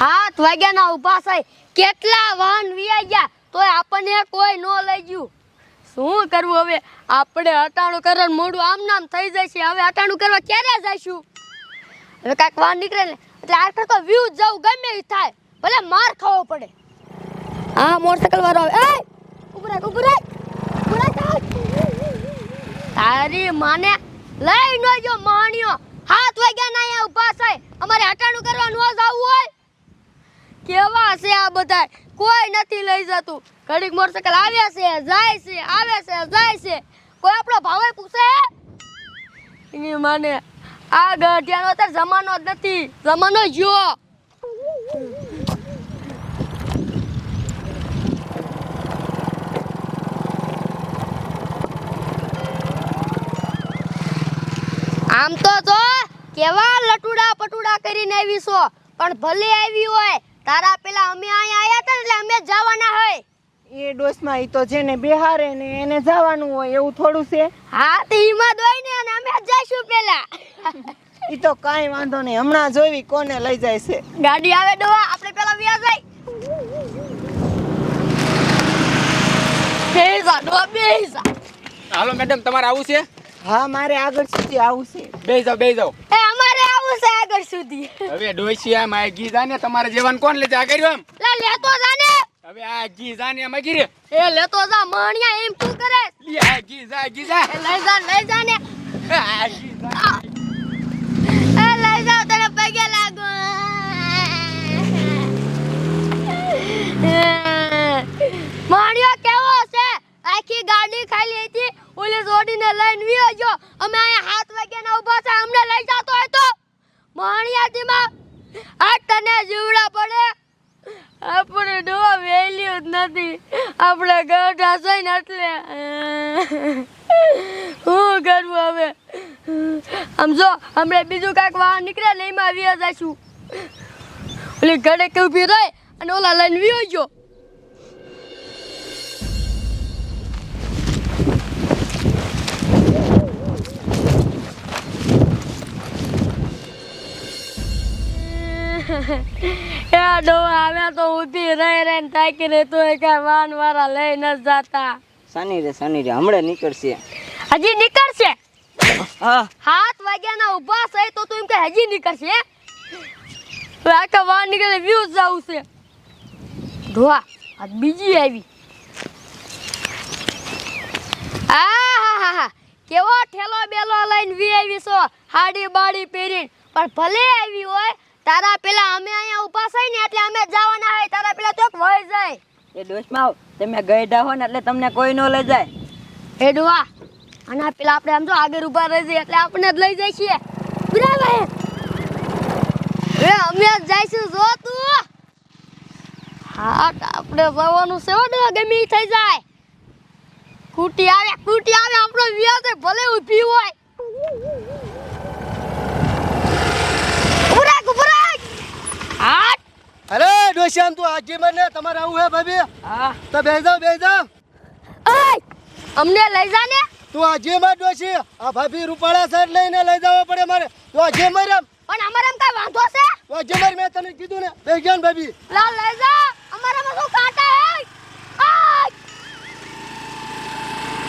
હાથ વાગ્યાના ઊભા થાય. કેટલા વાહન વિયા ગયા, તોય આપણને કોઈ નો લઈ ગયું. શું કરવું હવે? આપણે અટાણું કરવા મોડું આમ નામ થઈ જાય છે. હવે અટાણું કરવા ક્યારે જઈશું? હવે કાંઈક વાહન નીકળે ને, એટલે આખર તો વ્યૂ જવું ગમે એ થાય. ભલે માર ખાવો પડે. હા મોટરસાઇકલ વાળો આવે. એ! ઊભો રાખ ઊભો રાખ. ઊભો રાખ તારી માને લઈ ન જો, માણ્યો. હાથ વાગ્યા ના અહીંયા ઊભા થાય. અમારે હટાણું કરવા નો આવવું હોય. કેવા છે આ બધા કોઈ નથી લઈ જતું. ઘડીક મોટરસાયકલ આવે છે, જાય છે આવે છે, જાય છે. કોઈ આપણો ભાવે પૂછે? એની માને આ ગઢિયાનો અત્યારે જમાનો જ નથી. જમાનો જ્યો આમ તો જો, કેવા લટુડા પટુડા કરીને આવી છો. પણ ભલે આવી હોય તારા પેલા અમે અહીંયા આયા હતા એટલે અમે જવાના હોય. એ ડોસમાં ઈ તો જેને બેહારે ને એને જવાનું હોય એવું થોડું છે. હા તે ઈમાં દોઈ ને અને અમે જઈશું પેલા. ઈ તો કાઈ વાંધો નહીં હમણાં જોવી કોને લઈ જાય છે. ગાડી આવે ડોવા આપણે પેલા વ્યા જાય. બેસા ડોવા બેસા હાલો મેડમ તમારે આવું છે? હા મારે આગળ સુધી આવું છે. બે જાઓ બે જાઓ. એ અમારે છે આગળ સુધી. હવે ડોસી આમ આ ઘી જાને તમારે જેવાન કોણ લે આ કર્યું એમ લે લેતો જાને હવે આ ઘી જાને મગીરે એ લેતો જા મણિયા એમ શું કરે? લે ઘી જા ઘી જા. લઈ જા લઈ જા આપણે ગઢા છે ને એટલે શું કરવું હવે? આમ જો, હમણાં બીજું કાંઈક વાહન નીકળે ને એમાં વ્યા જઈશું. ઓલી ઘડે કે ઊભી રહી અને ઓલા લઈને વ્યો ગયો. એ ડોવા અમે તો ઊભી રહી રહીને થાકી રહી તો કાંઈ વાહન વાળા લઈ ન જાતા. શનિ રે શનિ રે હમણાં નીકળશે. હજી નીકળશે? હા. હાથ વાગ્યાના ઊભા છે તો તું એમ કે હજી નીકળશે હે? આખા વાહન નીકળે વ્યૂ જવું છે. ધોવા આ બીજી આવી. હા કેવો ઠેલો બેલો લઈને વી આવી છો હાડી બાડી પહેરીને. પણ ભલે આવી હોય તારા પેલા અમે અહીંયા ઊભા છે ને એટલે અમે જવાના હોય તારા પેલા ચોક વહી જાય. એ ડોશમાં તમે ગઈઢા હો ને એટલે તમને કોઈ નો લઈ જાય. એ ડોવા અને પેલા આપણે આમ તો આગળ ઊભા રહી જઈએ એટલે આપણે જ લઈ જાય છીએ. બરાબર? એ અમે જ જઈશું જો તું. હા આપણે જવાનું છે હો ગમે થઈ જાય. કુટી આવે કુટી આવે આપણો વ્યાજ ભલે ઊભી હોય. હાટ અરે ડોશિયામ તું આજે મને તમારે આવું હે ભાભી? હા. તો બેસ જાવ બેસ જાવ ઓય અમને લઈ જા ને. તું આજે માં ડોશી. આ ભાભી રૂપાળા સર લઈને લઈ જાવ પડે મારે. તું આજે મરમ પણ અમારામાં કઈ વાંધો છે? તું આજે મર મેં તને કીધું ને. બે ગયા ભાભી. લા લઈ જા અમારામાં શું કાંટા હે!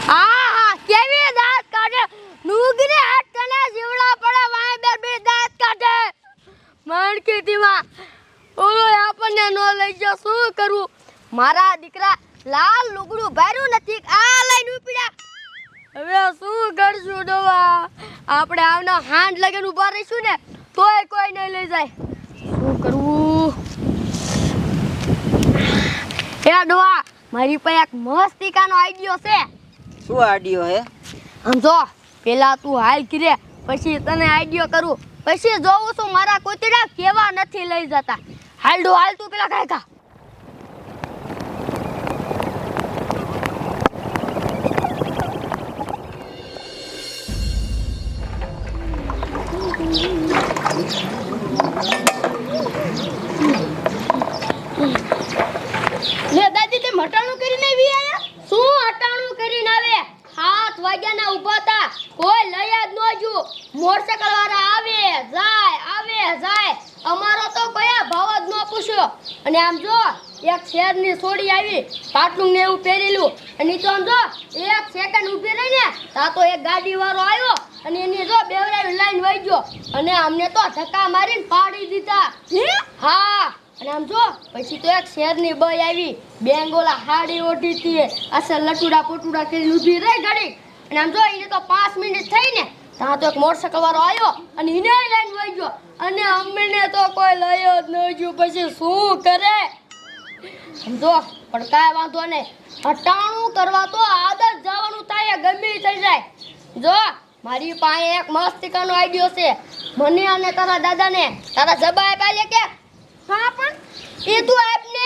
આ હા કેવી દાંત કાઢે? નુગરી હાથ તને જીવડા પડે વાય બે બે દાંત કાઢે. માણકી દીમાં ઓલો આપણને નો લઈ ગયો શું કરવું મારા દીકરા લાલ લુગડું ભર્યું નથી આ લઈને ઉપડ્યા. હવે શું કરશું ડોવા આપણે આવના હાંડ લગન ઊભા રહીશું ને તોય કોઈ નહીં લઈ જાય. શું કરવું એ ડોવા મારી પાસે એક મસ્તિકાનો આઈડિયો છે. શું આઈડિયો હે? આમ જો પેલા તું હાલ કરે પછી તને આઈડિયો કરું. પછી જોઉં છું મારા કોતરા કેવા નથી લઈ જતા. હાલ ડો હાલ તું પેલા કાંઈ અને આમ જો એક શેરની છોડી આવી પાટલું ને એવું પહેરેલું. અને તો આમ જો એક સેકન્ડ ઊભી રહી ને તા તો એક ગાડી વાળો આવ્યો અને એની જો બેવરાવી લાઈન વહી ગયો. અને અમને તો ધક્કા મારીને પાડી દીધા. હા? અને આમ જો પછી તો એક શેરની બઈ આવી બેંગોલા હાડી ઓઢી હતી. અસર લટુડા પોટુડા કરીને ઊભી રહી ગાડી અને આમ જો એને તો પાંચ મિનિટ થઈ ને ત્યાં તો એક મોટરસાઇકલ વાળો આવ્યો અને એને ગયો. અને અમને તો કોઈ લયો જ ન ગયો. પછી શું કરે? સમજો પણ કાંઈ વાંધો નહીં. હટાણું કરવા તો આદત જવાનું થાય ગમે થઈ જાય. જો, મારી પાસે એક મસ્તિકાનો આઈડિયો છે. મને અને તારા દાદાને તારા જબા આપ્યા કે? હા, પણ એ તું આપને?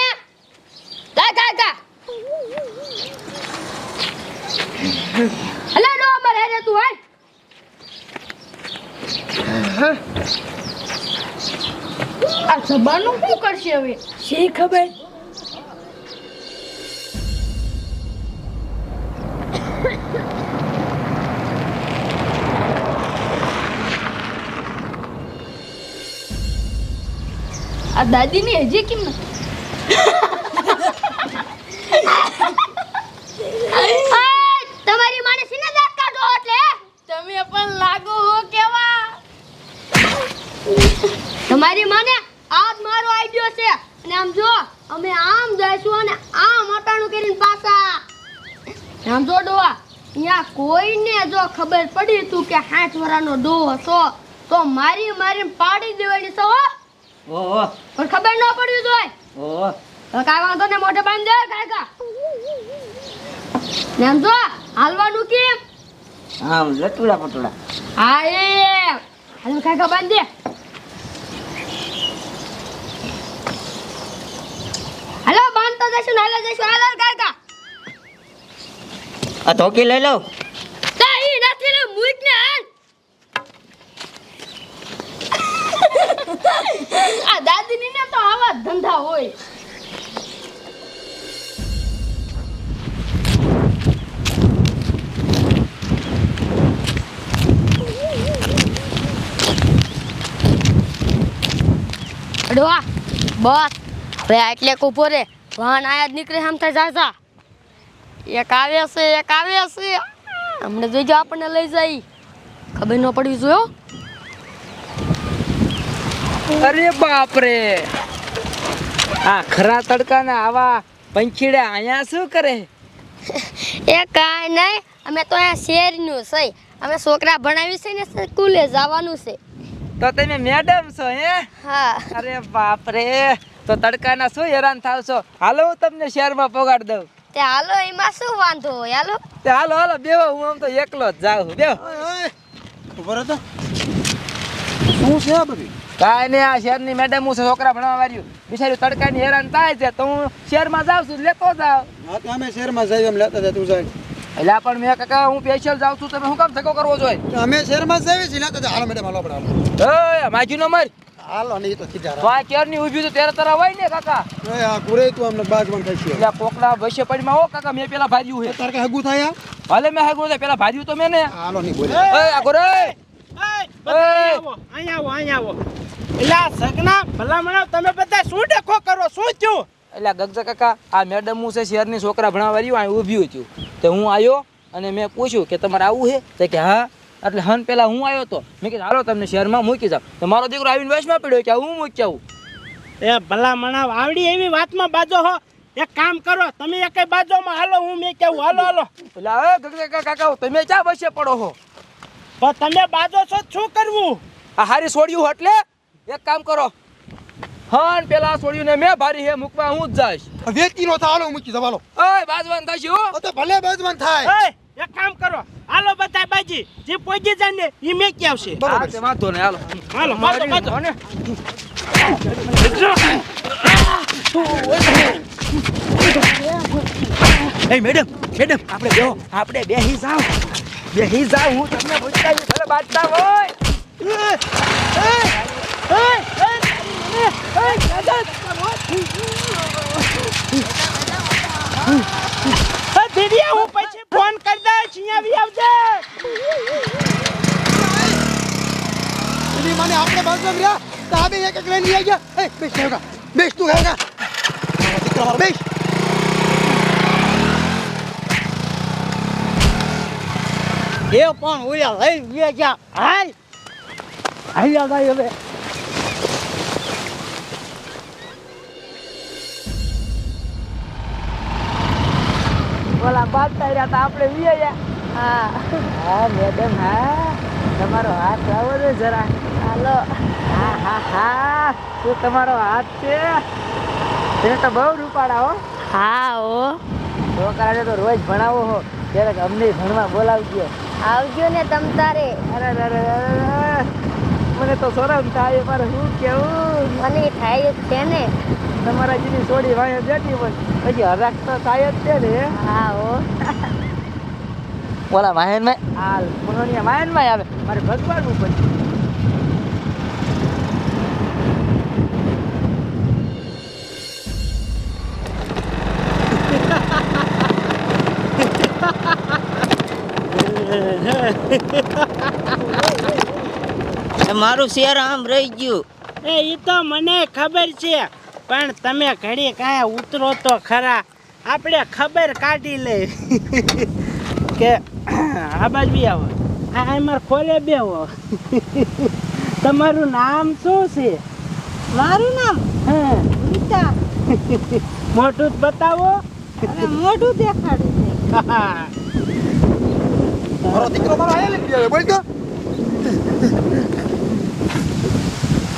કા કા કા હલા, નો હેરે તું, હાલ. આ જબાનું શું કરશે હવે? શી ખબર? આ દાદીની હજી કેમ તમારી માને સીના દાંત કાઢો એટલે તમે પણ લાગો હો કેવા તમારી માને આજ મારો આઈડિયો છે. અને આમ જો અમે આમ જઈશું અને આમ અટાણું કરીને પાછા. આમ જો ડોવા અહીંયા કોઈને જો ખબર પડી તું કે હાથ વરાનો ડોહો છો તો મારી મારી પાડી દેવાની છો ઓહો. પણ ખબર ન પડ્યું તોય ઓહો. કાંઈ વાંધો ને મોઢે બાંધી દે કાકા ને આમ જો હાલવાનું કેમ? આમ લટુડા પટુડા હા એ હાલ કાકા બાંધી દે. હાલો બાંધતા જશું ને હાલો જશું હાલો કાકા. આ ધોકી લઈ લઉં. તા ઈ નથી લે મુઈક ને હાલ. આ દાદીની ને તો આવા ધંધા હોય. અડવા બસ. હવે એટલે ઊભો રે. વાહન આયા જ નીકળે આમ થાય જાજા એક આવે છે એક આવે છે. અમને જોઈજો આપણને લઈ જાય. ખબર ન પડવી જોયો અરે બાપ રે આ ખરા તડકાના આવા પંખીડા અહીંયા શું કરે? એ કાંઈ નહીં. અમે તો અહીંયા શેરનું છે. અમે છોકરા ભણાવી છે ને સ્કૂલે જવાનું છે. તો તમે મેડમ છો હે? હા. અરે બાપ રે તો તડકાના શું હેરાન થાવ છો હાલો હું તમને શહેરમાં પગાડ દઉં. તે હાલો એમાં શું વાંધો હોય? હાલો. તે હાલો હાલો બેહો હું આમ તો એકલો જ જાઉં. બેહો. ઊભો રહો તો. શું છે આ બધું? કાંઈ નહીં આ શહેરની મેડમ હું છે છોકરા ભણવા વાળ્યું. બિચારી તડકાની હેરાન થાય છે તો હું શહેરમાં જાઉં છું લેતો જાઉં. તો અમે શહેરમાં જઈએ એમ લેતા જાય તું જાય. એટલે પણ મેં કાકા હું સ્પેશિયલ જાઉં છું તમે શું કામ ધક્કો કરવો જોઈએ? અમે શહેરમાં જઈએ છીએ લેતા જાય. હાલો મેડમ હાલો આપણે હાલો. એ માજી નો મર. હાલો નહીં તો તો આ કેરની ઊભી તો ત્યારે તારા હોય ને કાકા? એ આ તું અમને બાજમાં થશે એટલે કોકના ભવિષ્ય પડીમાં હો કાકા મેં પેલા ભાજ્યું હે. તાર કે હગું થાય આ? મેં હાગું થાય પેલા ભાજ્યું તો મેં ને. હાલો નહીં બોલે એ આવો આવો એટલે આ સગના ભલામણા તમે બધા શું ડખો કરો? શું થયું? એટલે ગગજા કાકા આ મેડમ હું છે શહેરની છોકરા ભણાવવા રહ્યું અહીં ઊભી હતું તો હું આવ્યો અને મેં પૂછ્યું કે તમારે આવું છે તો કે હા. એટલે હન પેલા હું આવ્યો હતો મેં કીધું હાલો તમને શહેરમાં મૂકી જાવ તો મારો દીકરો આવીને વશમાં પડ્યો કે હું મૂકી આવું એ ભલામણા આવડી એવી વાતમાં બાજો હો. એક કામ કરો તમે એક બાજુમાં હાલો હું મેં કેવું હાલો હાલો. એટલે હવે ગગજા કાકા તમે ક્યાં બસે પડો હો? પણ તમે બાજો છો શું કરવું? આ હારી છોડ્યું એટલે એક કામ કરો. હન પેલા છોડ્યું ને મેં ભારી હે મૂકવા હું જ જઈશ. વેચી નો થાય હાલો મૂકી દો હાલો. ઓય બાજવાન થશે હો. તો ભલે બાજવાન થાય. એ એક કામ કરો. હાલો બતાય બાજી જે પહોંચી જાય ને એ મેં ક્યાં આવશે. બરોબર. છે વાંધો નહીં હાલો. હાલો વાંધો વાંધો ને એ મેડમ મેડમ આપણે બેહો આપણે બેહી જાવ બેહી જાવ હું તમને પૂછતા ભલે બાટતા હોય. એ દીદી હું પછી ફોન કરી દઈશ અહીંયા આવી આવજે. એની મને આપણે બાજમાં રહ્યા. તો આ બે એક એક લઈને લઈ ગયા. એ બેસ હેવકા બેસ તું હેવકા મારો બેસ. એ પણ ઉયા લઈ ગયા. હાલ. હાલ્યા ભાઈ હવે. ઓલા રહ્યા તા આપણે વિયા હા. હા મેડમ હા. તમારો હાથ આવો ને જરા. હાલો. હા હા હા. શું તમારો હાથ છે? તમે તો બહુ રૂપાડા હો. હા હો. છોકરાને તો રોજ ભણાવો હો. ક્યારેક અમને ભણવા બોલાવજો. આવજો ને તમ તારે. અરે અરે અરે અરે. મને તો શરમ થાય મારે શું કેવું મને થાય જ છે ને. તમારા જેની છોડી વાય બેઠી હોય પછી હરાક તો થાય જ છે ને. હા ઓ ઓલા વાહનમાં હાલ પુનોનિયા વાહનમાં આવે મારે ભગવાન ઉપર. મારું શેર આમ રહી ગયું. એ એ તો મને ખબર છે પણ તમે ઘડી કાંઈ ઉતરો તો ખરા. આપણે ખબર કાઢી લે કે આ બાજુ આવો. આ અમાર ખોલે બેવો તમારું નામ શું છે? મારું નામ હા. ગીતા મોટું જ બતાવો. મોટું મોઢું દેખાડું છે. મારો દીકરો મારો આયા લઈ ગયો બોલ તો.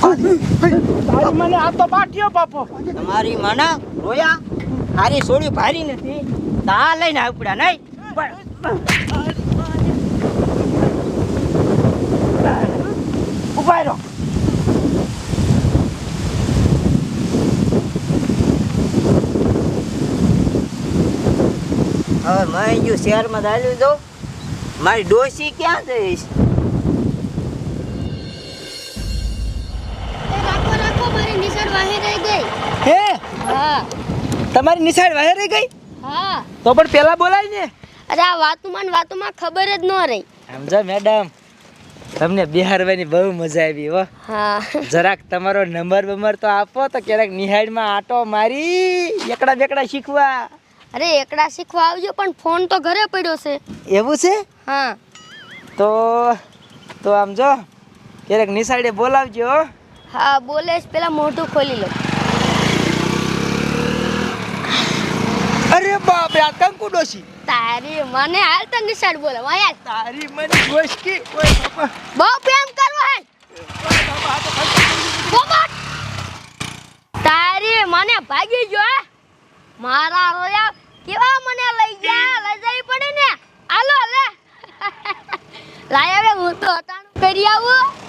તારી મને આ તો બાટ્યો બાપો. તમારી મને રોયા. હારી સોડી ભારી નથી. તા લઈને આવડ્યા નહીં. ઊભા. રહો. હવે મેં જો શહેરમાં દાલ્યું તો મારી ડોસી ક્યાં જઈશ? નિશાળ વાહે રહી ગઈ. હે? હા. તમારી નિશાળ વહે રહી ગઈ? હા. તો પણ પેલા બોલાય ને. અરે આ વાતુમાં વાતુમાં ખબર જ ન રહી. સમજા મેડમ તમને બિહારવાની બહુ મજા આવી હો. હા. જરાક તમારો નંબર બમર તો આપો તો ક્યારેક નિહાળમાં આટો મારી એકડા બેકડા શીખવા. અરે એકડા શીખવા આવજો પણ ફોન તો ઘરે પડ્યો છે. એવું છે? હા. તો તો આમ જો ક્યારેક નિશાળે બોલાવજો હો. બોલે પેલા મોઢું ખોલી લો. અરે બાપ રે આતંક ડોશી? તારી મને હાલ તંગ નિશાળ બોલે વાયા તારી મને ગોશકી ઓય બાપા. બહુ પ્રેમ કરો હે. તારી મને ભાગી ગયો હે. મારા રોયા કેવા મને લઈ ગયા? લઈ જઈ પડે ને? હાલો લે. લાયા હવે હું તો હટાણું કરી આવું.